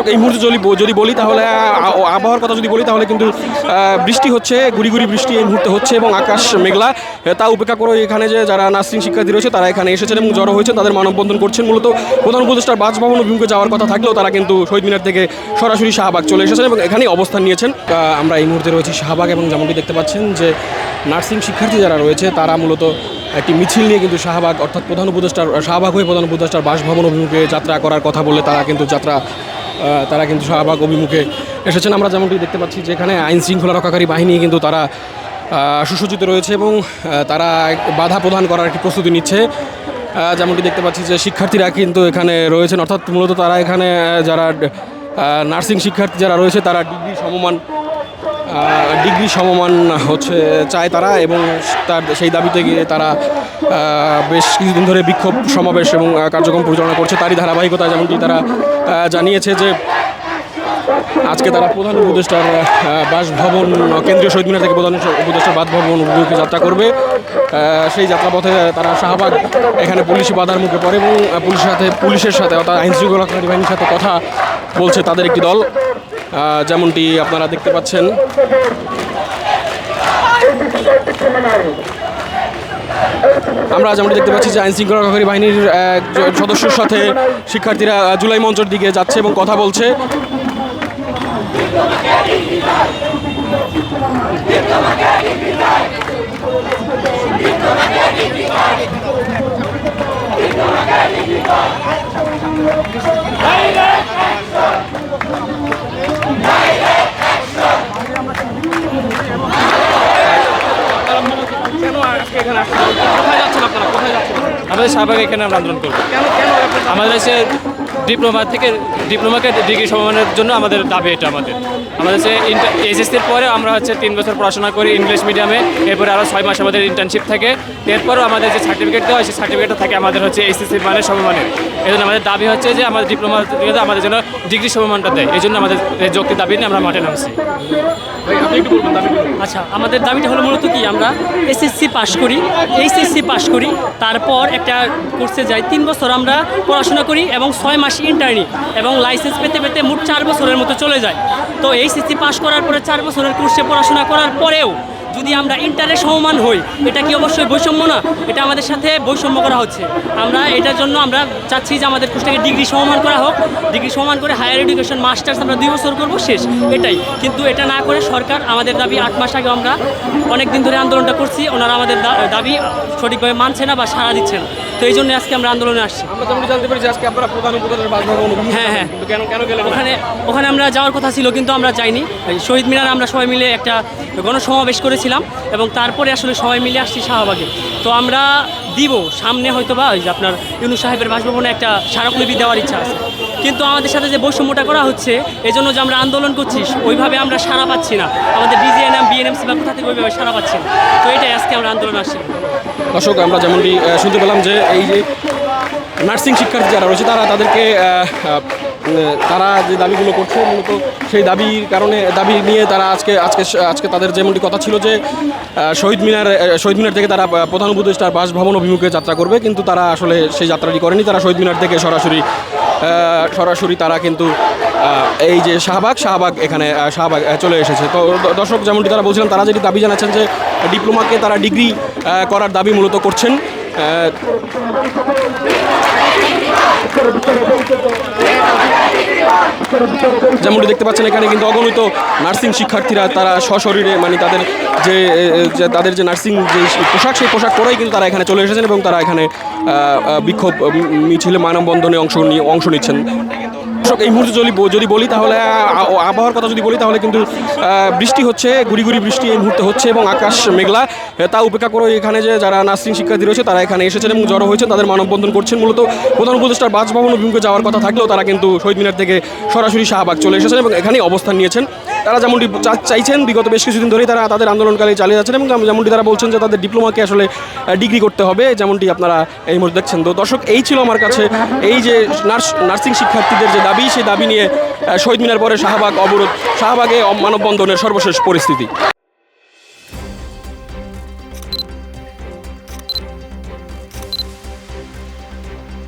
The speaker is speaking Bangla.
দর্শক, এই মুহূর্তে যদি যদি বলি তাহলে আবহাওয়ার কথা যদি বলি তাহলে কিন্তু বৃষ্টি হচ্ছে, গুড়ি গুড়ি বৃষ্টি এই মুহূর্তে হচ্ছে এবং আকাশ মেঘলা। তা উপেক্ষা করে এখানে যে যারা নার্সিং শিক্ষার্থী রয়েছে, তারা এখানে এসেছেন এবং জড়ো হয়েছেন, তাদের মানববন্ধন করছেন। মূলত প্রধান উপদেষ্টার বাসভবন অভিমুখে যাওয়ার কথা থাকলেও তারা কিন্তু শহীদ মিনার থেকে সরাসরি শাহবাগ চলে এসেছেন এবং এখানেই অবস্থান নিয়েছেন। আমরা এই মুহূর্তে রয়েছি শাহবাগ এবং যেমনটি দেখতে পাচ্ছেন যে নার্সিং শিক্ষার্থী যারা রয়েছে, তারা মূলত একটি মিছিল নিয়ে কিন্তু শাহবাগ, অর্থাৎ প্রধান উপদেষ্টার, শাহবাগ হয়ে প্রধান উপদেষ্টার বাসভবন অভিমুখে যাত্রা করার কথা বলে তারা কিন্তু যাত্রা তারা কিন্তু শাহবাগ অভিমুখে এসেছেন। আমরা যেমনটি দেখতে পাচ্ছি যেখানে আইন শৃঙ্খলা রক্ষাকারী বাহিনী কিন্তু তারা সুসজ্জিত রয়েছে এবং তারা বাধা প্রদান করার একটি প্রস্তুতি নিচ্ছে। যেমনটি দেখতে পাচ্ছি যে শিক্ষার্থীরা কিন্তু এখানে রয়েছেন। অর্থাৎ মূলত তারা এখানে যারা নার্সিং শিক্ষার্থী যারা রয়েছে, তারা ডিগ্রি সমমান ডিগ্রি সমমান হচ্ছে চায় তারা এবং তার সেই দাবিতে গিয়ে তারা বেশ কিছুদিন ধরে বিক্ষোভ সমাবেশ এবং কার্যক্রম পরিচালনা করছে। তারই ধারাবাহিকতা যেমনটি তারা জানিয়েছে যে আজকে তারা প্রধান উপদেষ্টার বাসভবন, কেন্দ্রীয় শহীদ মিনার থেকে প্রধান উপদেষ্টার বাসভবন অভিমুখে যাত্রা করবে। সেই যাত্রাপথে তারা শাহবাগ, এখানে পুলিশি বাধার মুখে পড়ে এবং পুলিশের সাথে পুলিশের সাথে অর্থাৎ আইন শৃঙ্খলাকারী বাহিনীর সাথে কথা বলছে তাদের একটি দল। যেমনটি আপনারা দেখতে পাচ্ছেন। আমরা যেমনটি দেখতে পাচ্ছি যে আইন শৃঙ্খলা রক্ষাকারী বাহিনীর সদস্যের সাথে শিক্ষার্থীরা জুলাই মঞ্চের দিকে যাচ্ছে এবং কথা বলছে। আমাদের শাহবাগ এখানে আমরা আন্দোলন করব। আমাদের হচ্ছে ডিপ্লোমা থেকে ডিপ্লোমাকে ডিগ্রি সমানের জন্য আমাদের দাবি এটা আমাদের। আমাদের হচ্ছে এইচএসসির পরে আমরা হচ্ছে তিন বছর পড়াশোনা করি ইংলিশ মিডিয়ামে এরপরে আরও ছয় মাস আমাদের ইন্টার্নশিপ থাকে। এরপরও আমাদের যে সার্টিফিকেট দেওয়া হয় সেই সার্টিফিকেটটা থাকে আমাদের হচ্ছে এইচএসসি মানে সমমানের। এই জন্য আমাদের দাবি হচ্ছে যে আমাদের ডিপ্লোমা আমাদের জন্য ডিগ্রি সমমানটা দেয়। এই জন্য আমাদের এই যৌক্তিক দাবি নিয়ে আমরা মাঠে নামছি। আচ্ছা আমাদের দাবিটা হলো মূলত কি? আমরা এসএসসি পাশ করি। এইচএসসি পাশ করি। তারপর একটা কোর্সে যাই। তিন বছর আমরা পড়াশোনা করি এবং ছয় মাস ইন্টার্নি এবং লাইসেন্স পেতে পেতে মোট চার বছরের মতো চলে যায়। তো এই সিসি পাস করার পরে চার বছরের কোর্সে পড়াশোনা করার পরেও যদি আমরা ইন্টারে সমমান হই এটা কি অবশ্যই বৈষম্য না? এটা আমাদের সাথে বৈষম্য করা হচ্ছে। আমরা এটার জন্য আমরা চাচ্ছি যে আমাদের কোর্সটাকে ডিগ্রি সমমান করা হোক। ডিগ্রি সমান করে হায়ার এডুকেশন মাস্টার্স আমরা দুই বছর করব শেষ। এটাই। কিন্তু এটা না করে সরকার আমাদের দাবি আট মাস আগে আমরা অনেক দিন ধরে আন্দোলনটা করছি ওনারা আমাদের দাবি সঠিকভাবে মানছে না বা সাড়া দিচ্ছে না। তো এই জন্য আজকে আমরা আন্দোলনে আসছি। আমরা যেমনটি জানতে পারি আজকে আপনারা প্রধান উপদেষ্টার বাসভবন অভিমুখে হ্যাঁ, হ্যাঁ। কেন কেন গেলেন? ওখানে ওখানে আমরা যাওয়ার কথা ছিল কিন্তু আমরা যাইনি। শহীদ মিনার আমরা সবাই মিলে একটা গণসমাবেশ করেছিলাম এবং তারপরে আসলে সবাই মিলে আসছি শাহবাগে। তো আমরা দিব, সামনে হয়তো বা ওই যে আপনার ইউনু সাহেবের বাসভবনে একটা স্মারকলিপি দেওয়ার ইচ্ছা আছে। কিন্তু আমাদের সাথে যে বৈষম্যটা করা হচ্ছে এই জন্য যে আমরা আন্দোলন করছি, ওইভাবে আমরা সারা পাচ্ছি না। আমাদের ডিজিএনএম, বিএনএমসি বা কোথা থেকে ওইভাবে সারা পাচ্ছি না। তো এটাই আজকে আমরা আন্দোলন আসছি। দর্শক, আমরা যেমনটি শুনতে পেলাম যে এই যে নার্সিং শিক্ষার্থী যারা রয়েছে, তারা তাদেরকে তারা যে দাবিগুলো করছে মূলত সেই দাবির কারণে, দাবি নিয়ে তারা আজকে আজকে আজকে তাদের যেমনটি কথা ছিল যে শহীদ মিনার শহীদ মিনার থেকে তারা প্রধান উপদেষ্টার বাসভবন অভিমুখে যাত্রা করবে, কিন্তু তারা আসলে সেই যাত্রাটি করেনি। তারা শহীদ মিনার থেকে সরাসরি সরাসরি তারা কিন্তু এই যে শাহবাগ শাহবাগ এখানে শাহবাগ চলে এসেছে। তো দর্শক যেমনটি তারা বলছিলেন, তারা যেটি দাবি জানাচ্ছেন যে, ডিপ্লোমাকে তারা ডিগ্রি করার দাবি মূলত করছেন। যেমনটি দেখতে পাচ্ছেন এখানে কিন্তু অগণিত নার্সিং শিক্ষার্থীরা, তারা সশরীরে মানে তাদের যে তাদের যে নার্সিং যে পোশাক, সেই পোশাক পরেই কিন্তু তারা এখানে চলে এসেছেন এবং তারা এখানে বিক্ষোভ মিছিলে মানববন্ধনে অংশ নিয়ে, অংশ নিচ্ছেন। দর্শক, এই মুহূর্তে যদি যদি বলি তাহলে আবহাওয়ার কথা যদি বলি তাহলে কিন্তু বৃষ্টি হচ্ছে গুড়ি বৃষ্টি এই মুহূর্তে হচ্ছে এবং আকাশ মেঘলা। তা উপেক্ষা করে এখানে যে যারা নার্সিং শিক্ষার্থী রয়েছে তারা এখানে এসেছেন এবং জড়ো হয়েছেন তাদের মানববন্ধন করছেন। মূলত প্রধান উপদেষ্টার বাসভবন অভিমুখে যাওয়ার কথা থাকলেও তারা কিন্তু শহীদ মিনার থেকে সরাসরি শাহবাগ চলে এসেছেন এবং এখানেই অবস্থান নিয়েছেন। তারা যেমনটি চাইছেন, বিগত বেশ কিছুদিন ধরেই তারা তাদের আন্দোলনকালে চালিয়ে যাচ্ছেন এবং যেমনটি তারা বলছেন যে তাদের ডিপ্লোমাকে আসলে ডিগ্রি করতে হবে, যেমনটি আপনারা এই মুহূর্তে দেখছেন। তো দর্শক, এই ছিল আমার কাছে এই যে নার্স, নার্সিং শিক্ষার্থীদের যে দাবি, সেই দাবি নিয়ে শহীদ মিনার পরে শাহবাগ অবরোধ, শাহবাগে মানববন্ধনের সর্বশেষ পরিস্থিতি।